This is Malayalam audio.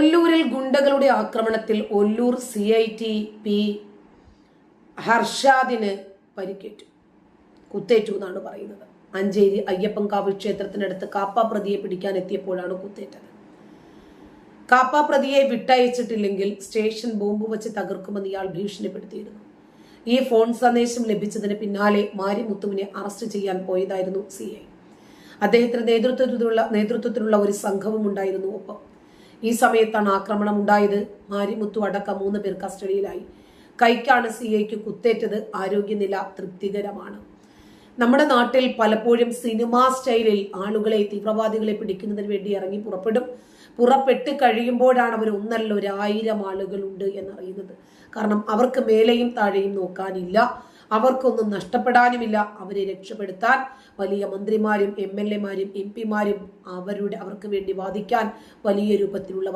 ഒല്ലൂരിൽ ഗുണ്ടകളുടെ ആക്രമണത്തിൽ Ollur C I T P ഹർഷാദിന് പരിക്കേറ്റു. കുത്തേറ്റു എന്നാണ് പറയുന്നത്. അഞ്ചേരി അയ്യപ്പൻകാവ് ക്ഷേത്രത്തിനടുത്ത് കാപ്പ പ്രതിയെ പിടിക്കാൻ എത്തിയപ്പോഴാണ് കുത്തേറ്റത്. കാപ്പ പ്രതിയെ വിട്ടയച്ചിട്ടില്ലെങ്കിൽ സ്റ്റേഷൻ ബോംബ് വെച്ച് തകർക്കുമെന്ന് ഇയാൾ ഭീഷണിപ്പെടുത്തിയിരുന്നു. ഈ ഫോൺ സന്ദേശം ലഭിച്ചതിന് പിന്നാലെ മാരിമുത്തുവിനെ അറസ്റ്റ് ചെയ്യാൻ പോയതായിരുന്നു സി ഐ. അദ്ദേഹത്തിന്റെ നേതൃത്വത്തിലുള്ള നേതൃത്വത്തിലുള്ള ഒരു സംഘവും ഉണ്ടായിരുന്നു ഒപ്പം. ഈ സമയത്താണ് ആക്രമണം ഉണ്ടായത്. മാരിമുത്തു അടക്കം മൂന്ന് പേർ കസ്റ്റഡിയിലായി. കൈക്കാണ് സി ഐക്ക് കുത്തേറ്റത്. ആരോഗ്യനില തൃപ്തികരമാണ്. നമ്മുടെ നാട്ടിൽ പലപ്പോഴും സിനിമാ സ്റ്റൈലിൽ ആളുകളെ തീവ്രവാദികളെ പിടിക്കുന്നതിന് വേണ്ടി ഇറങ്ങി പുറപ്പെടും. പുറപ്പെട്ട് കഴിയുമ്പോഴാണ് അവർ ഒന്നല്ല ഒരായിരം ആളുകളുണ്ട് എന്നറിയുന്നത്. കാരണം അവർക്ക് മേലെയും താഴെയും നോക്കാനില്ല. അവർക്കൊന്നും നഷ്ടപ്പെടാനുമില്ല. അവരെ രക്ഷപ്പെടുത്താൻ വലിയ മന്ത്രിമാരും എം എൽ എമാരും എം പിമാരും അവരുടെ അവർക്ക് വേണ്ടി വാദിക്കാൻ വലിയ രൂപത്തിലുള്ള